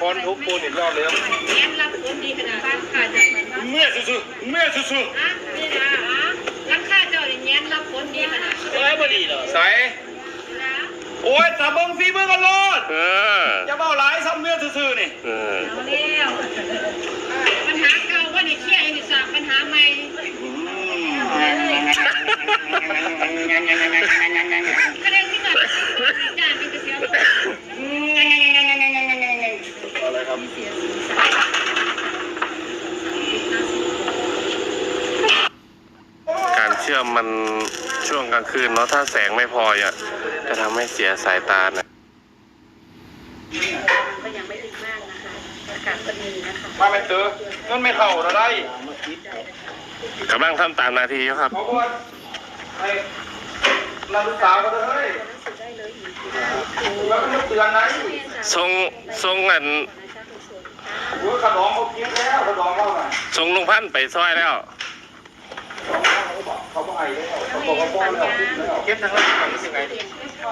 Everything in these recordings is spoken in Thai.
ค้อนทุบปูนอีกรอบเลยครับแง้มรับผลดีขนาดบ้านขาจากเหมือนว่าเมื่อสุดๆเมื่อสุดอะนี่นะอะร้านข้าเจ้าเนี่ยแง้มรับผลดีขนาดๆเอ้ยพอดีเหรอใส่นะโอ้ยตาเบิ้งฟีเบิ้งกันโลดเอออย่าเบ้าหลายซ้ำเนื้อซื่อๆนี่เออเอาแล้วปัญหาเก่าว่าในเครียดให้สร้างปัญหาใหม่ก็ได้ที่แบบจานเป็นกระเสียว อะไร ครับการเชื่อมมันช่วงกลางคืนเนาะถ้าแสงไม่พออะจะทำให้เสียสายตานะก็ยังไม่ดึกมากนะคะอากาศก็ดีนะคะมาไม่เจอเงินไม่เข้าอะไรกำลังทำตามหนาทีอยู่ครับเขาบอกว่าไอ้นักศึกษาก็เลยเฮ้ยแล้วมันเตือนไหนทรงทรงอัน โอ้ยขนมเขากินแล้วขนมเขาน่ะทรงลุงพันธุ์ไปซอยแล้ว เขาบอกไอ้แล้วเขาบอกว่าป้อนแล้วเก็บทางล่างยังไง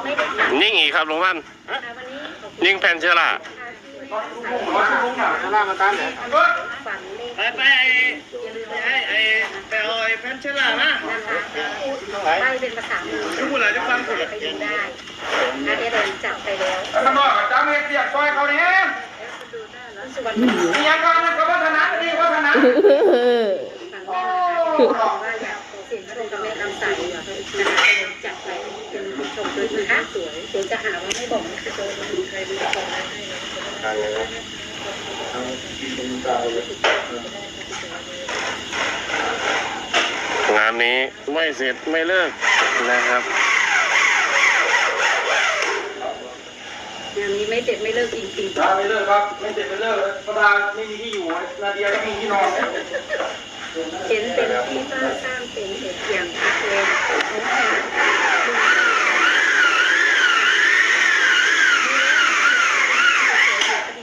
ไม่ได้ค่ะยิ่งอีกครับลุงพันธุ์วันนี้ยิ่งแผ่นเชื้อราเขาลุงหน่ะข้างล่างมาตามเนี่ยฝันเลขไปไปไอ้ไอ้ไอ้ไปเอาไอ้แพนเชล่านะนะคะไล่เป็นภาษามือทุกคนเลยจะฟังคุณไปดูได้นะเดี๋ยวเราจับไปแล้ว ข้างนอกจ้าเมียเสียบซอยเขาเนี่ยสุวรรณ มีอย่างก่อนนะก็วัฒนะดีวัฒนะฝันแม่นะคะว่าอยากเสียงชมกับแม่คำใสนะคะจับไปเป็นชมด้วยนะคะสวยเดี๋ยวจะหาว่าไม่บอกนะคะโดนใครดูก่อนได้งานนี้ไม่เสร็จไม่เลิกนะครับ งานนี้ไม่เด็ดไม่เลิกจริงๆจ้าไม่เลิกครับ ไม่เสร็จไม่เลิกประธานไม่มีที่อยู่นาเดียก็มีที่นอนเห็นเป็นที่บ้านสร้างเป็นเหตุอย่างชัดเจน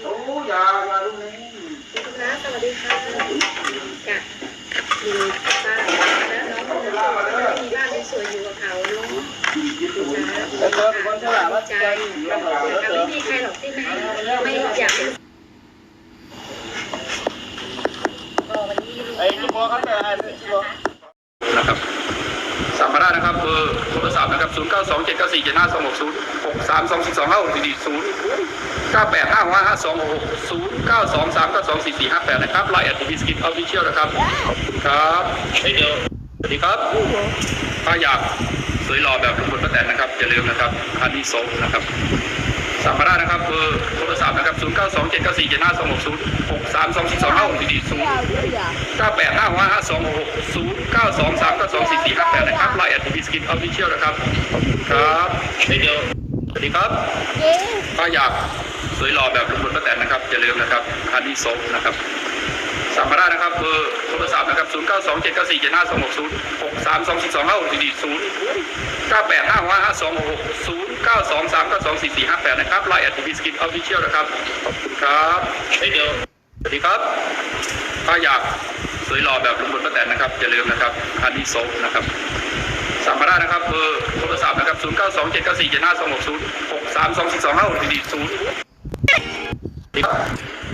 โอ้ยาอยาลูกนี้ คุณน้าสวัสดีค่ะจ้ะมีบ้านแล้วน้องคนนี้มีบ้านสวยอยู่กับเขาเนาะจ้าใจแต่ ไม่มีใครหรอกที่ไม่ไม่อยากก็วันนี้ไอ้ลูกบอครับแต่ไอ้ลูกบอลนะครับสัมภาระนะครับเบอร์โทรศัพท์นะครับ 0 9 2 7 9 4 7 5 2 6 0 6 3 2 4 2 5 6 4 0 9 8 5 5 5 2 6 0 9 2 3 9 2 4 4 5 8 นะครับไลน์แอดทีสกิทออฟฟิเชียลนะครับ ครับเฮ้ยเดี๋ยวสวัสดีครับ ถ้าอยาก สวยหล่อแบบทุกคนป้าแตนนะครับอย่าลืมนะครับฮันนี่โซนะครับสัมภาระนะครับเบอร์โทรศัพท์นะครับ0 9 2 7 9 4 7 5 2 6 0 6 3 2 4 2 5 6 4 0 9 8 5 5 5 2 6 0 9 2 3 9 2 4 4 5 8นะครับไลน์แอดทีสกิทออฟฟิเชียลนะครับครับเฮ้ยเดี๋ยวสวัสดีครับถ้าอยากสวยหล่อแบบลุงพลป้าแตนนะครับอย่าลืมนะครับฮันนี่โซนะครับ สัมภาระนะครับเบอร์โทรศัพท์นะครับ 0 9 2 7 9 4 7 5 2 6 0 6 3 2 4 2 5 6 4 0 9 8 5 5 5 2 6 0 9 2 3 9 2 4 4 5 8 นะครับไลน์แอดทีสกิทออฟฟิเชียลนะครับ ขอบคุณครับเดี๋ยวสวัสดีครับ ถ้าอยากสวยหล่อแบบลุงพลป้าแตนนะครับอย่าลืมนะครับฮันนี่โซนะครับสัมภาระนะครับเบอร์โทรศัพท์นะครับ 0 9 2 7 9 4 7 5 2 6 0 6 3 2 4 2 5 6 4 0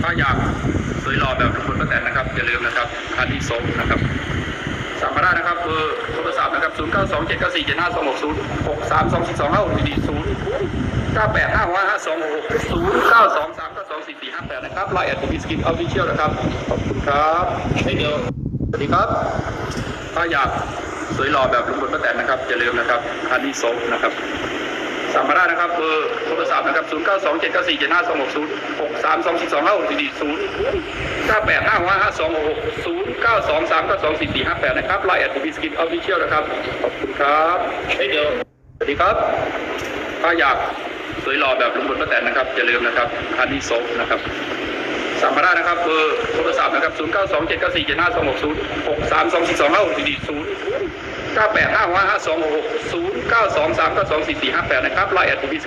ถ้าอยาก รอแบบลุกคนประแตนนะครับอย่าลืมนะครับคันที่สองนะครับสามารถนะครับเบอร์โทรศัพท์นะครับศูนย์เก้าสองเจ็ดเก้าสี่เจ็ดห้าสองหกศูนย์หกสามสองสี่สองห้าหกสี่ศูนย์เก้าแปดห้าห้าสองหกศูนย์เก้าสองสามเก้าสองสี่สี่ห้าแปดนะครับไลน์แอดบิสกินออฟฟิเชียลนะครับขอบคุณครับเดี๋ยวสวัสดีครับ ถ้าอยากสวยหล่อแบบลุงพลป้าแตนนะครับอย่าลืมนะครับคันที่สองนะครับ สัมภาระนะครับเบอร์โทรศัพท์นะครับ 0 9 2 7 9 4 7 5 2 6 0 6 3 2 4 2 5 6 4 0 9 8 5 5 5 2 6 6 0 9 2 3 9 2 4 4 5 8 นะครับไลน์แอดบีสกินออฟฟิเชียลนะครับ ขอบคุณครับเดียวสวัสดีครับ ถ้าอยากสวยหล่อแบบลุงพลป้าแตนนะครับอย่าลืมนะครับฮันนี่โซนะครับ สัมภาระนะครับเบอร์โทรศัพท์นะครับ0 9 2 7 9 4 7 5 2 6 0 6 3 2 4 2 5 6 4 0 9 8 5 5 5 2 6 0 9 2 3 9 2 4 4 5 8 นะครับไลน์แอดทีส